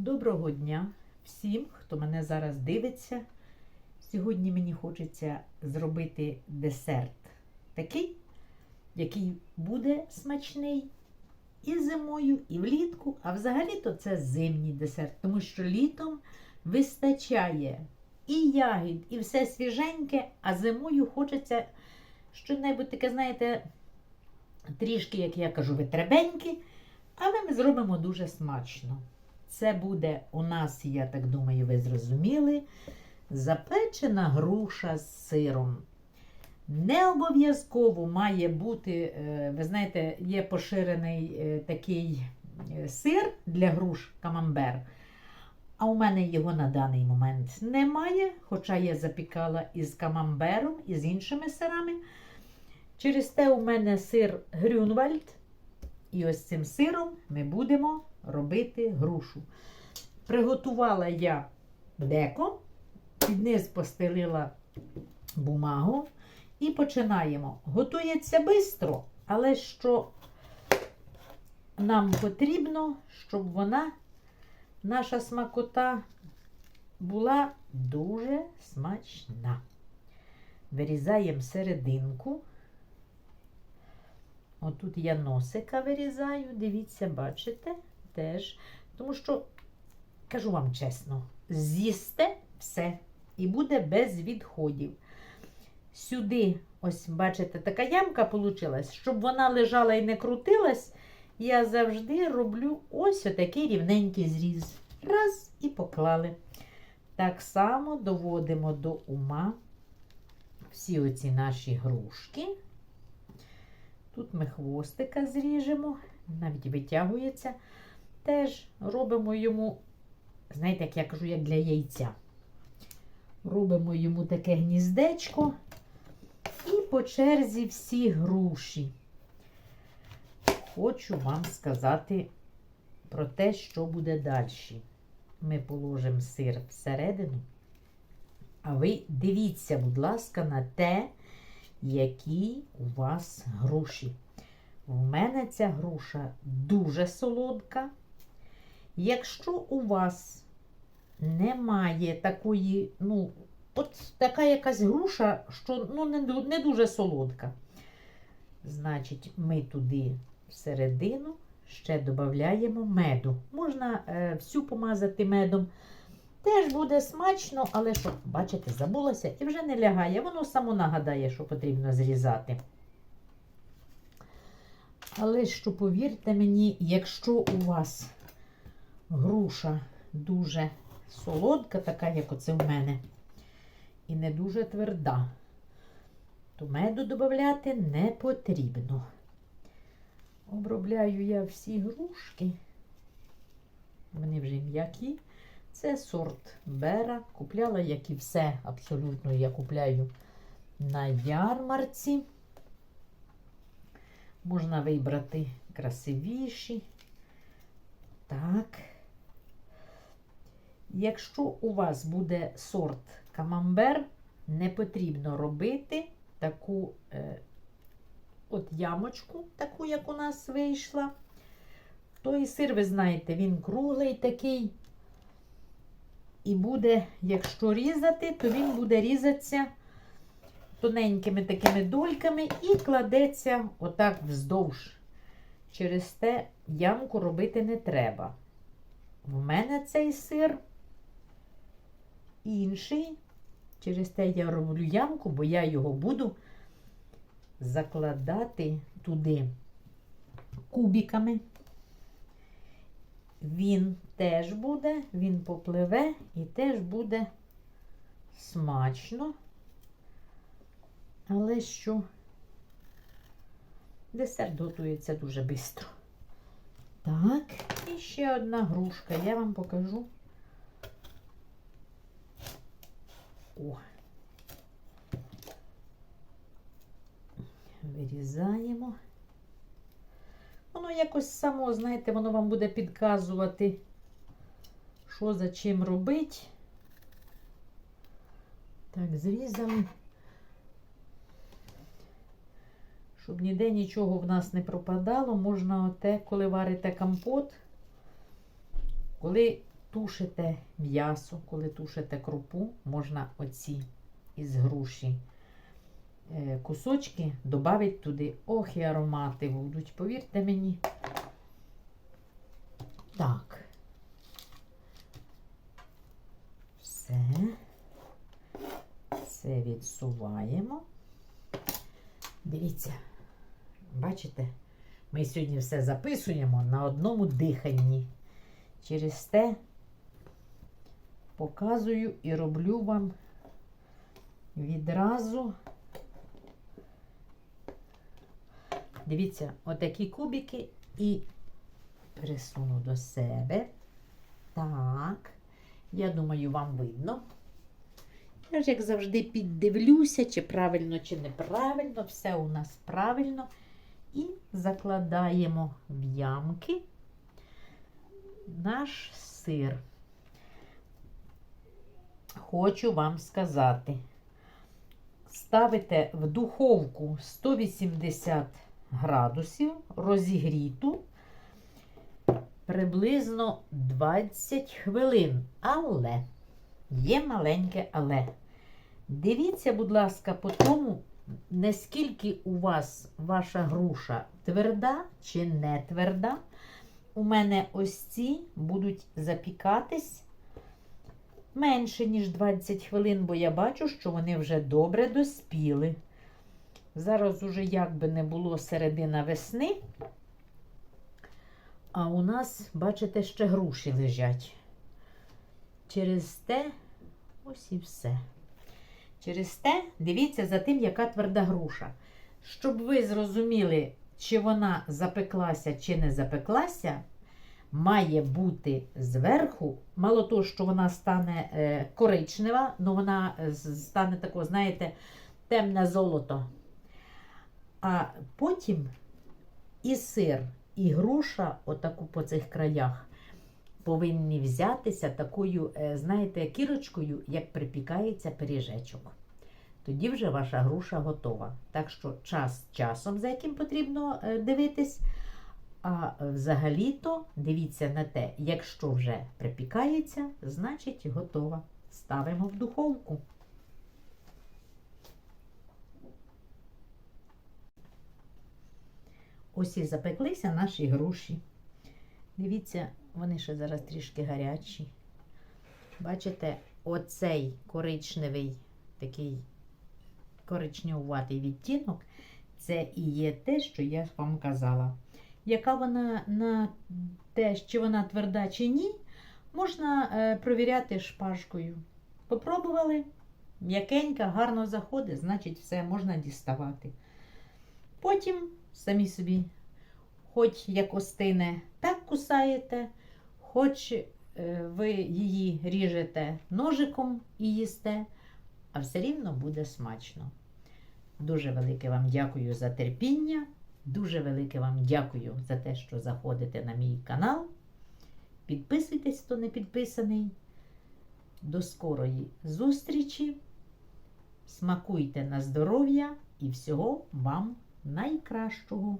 Доброго дня всім, хто мене зараз дивиться. Сьогодні мені хочеться зробити десерт такий, який буде смачний і зимою, і влітку. А взагалі-то це зимній десерт, тому що літом вистачає і ягід, і все свіженьке, а зимою хочеться щось таке, знаєте, трішки, як я кажу, витребеньке, але ми зробимо дуже смачно. Це буде у нас, я так думаю, ви зрозуміли, запечена груша з сиром. Не обов'язково має бути, е, ви знаєте, є поширений е, такий е, сир для груш камамбер. А у мене його на даний момент немає, хоча я запікала із камамбером і з іншими сирами. Через те у мене сир Грюнвальд. І ось цим сиром ми будемо робити грушу. Приготувала я деко, під низ постелила бумагу і починаємо. Готується швидко, але що нам потрібно, щоб вона, наша смакота, була дуже смачна. Вирізаємо серединку. Отут я носика вирізаю, дивіться, бачите, теж. Тому що, кажу вам чесно, з'їсте все і буде без відходів. Сюди, ось, бачите, така ямка вийшла, щоб вона лежала і не крутилась, я завжди роблю ось отакий рівненький зріз. Раз і поклали. Так само доводимо до ума всі оці наші грушки. Тут ми хвостика зріжемо, навіть витягується. Теж робимо йому, знаєте, як я кажу, як для яйця. Робимо йому таке гніздечко і по черзі всі груші. Хочу вам сказати про те, що буде далі. Ми положимо сир всередину, а ви дивіться, будь ласка, на те, які у вас груші. У мене ця груша дуже солодка. Якщо у вас немає такої, ну, от така якась груша, що ну, не, не дуже солодка, значить, ми туди всередину ще додаємо меду. Можна е, всю помазати медом. Теж буде смачно, але що, бачите, забулося і вже не лягає. Воно само нагадає, що потрібно зрізати. Але що, повірте мені, якщо у вас груша дуже солодка, така, як оце в мене, і не дуже тверда, то меду додати не потрібно. Обробляю я всі грушки, вони вже м'які. Це сорт Бера. Купляла, як і все, абсолютно я купляю на ярмарці. Можна вибрати красивіші. Так. Якщо у вас буде сорт камамбер, не потрібно робити таку е, от ямочку, таку, як у нас вийшла. Той сир, ви знаєте, він круглий такий. І буде, якщо різати, то він буде різатися тоненькими такими дольками і кладеться отак вздовж. Через те ямку робити не треба. В мене цей сир інший. Через те я роблю ямку, бо я його буду закладати туди кубиками. Він теж буде, він попливе і теж буде смачно. Але що десерт готується дуже швидко. Так, і ще одна грушка. Я вам покажу. Вирізаємо. Воно якось само, знаєте, воно вам буде підказувати, що за чим робити. Так, зрізали. Щоб ніде нічого в нас не пропадало, можна оте, коли варите компот, коли тушите м'ясо, коли тушите крупу, можна оці із груші е, кусочки додати туди. Ох, і аромати будуть, повірте мені. Так. Все. Це відсуваємо. Дивіться, бачите, ми сьогодні все записуємо на одному диханні. Через те показую і роблю вам відразу. Дивіться, отакі кубики і присуну до себе. Так, я думаю, вам видно. Я ж, як завжди, піддивлюся, чи правильно, чи неправильно. Все у нас правильно. І закладаємо в ямки наш сир. Хочу вам сказати, ставите в духовку 180 градусів, розігріту приблизно 20 хвилин. Але є маленьке але. Дивіться, будь ласка, по тому, наскільки у вас ваша груша тверда чи не тверда. У мене ось ці будуть запікатись менше, ніж 20 хвилин, бо я бачу, що вони вже добре доспіли. Зараз уже як би не було середина весни, а у нас, бачите, ще груші лежать. Через те, ось і все. Через те дивіться за тим, яка тверда груша. Щоб ви зрозуміли, чи вона запеклася, чи не запеклася, має бути зверху, мало того, що вона стане е, коричнева, але вона е, стане такого, знаєте, темне золото. А потім і сир, і груша, отаку по цих краях, повинні взятися такою, е, знаєте, кірочкою, як припікається пиріжечок. Тоді вже ваша груша готова. Так що час часом, за яким потрібно дивитись. А взагалі-то дивіться на те, якщо вже припікається, значить готова. Ставимо в духовку. Ось і запеклися наші груші. Дивіться, вони ще зараз трішки гарячі. Бачите, оцей коричневий такий коричневуватий відтінок, це і є те, що я вам казала. Яка вона на те, чи вона тверда чи ні, можна е, провіряти шпажкою. Попробували, м'якенька, гарно заходить, значить все можна діставати. Потім самі собі, хоч як остине, так кусаєте, хоч е, ви її ріжете ножиком і їсте, а все рівно буде смачно. Дуже велике вам дякую за терпіння. Дуже велике вам дякую за те, що заходите на мій канал. Підписуйтесь, хто не підписаний. До скорої зустрічі. Смакуйте на здоров'я і всього вам найкращого.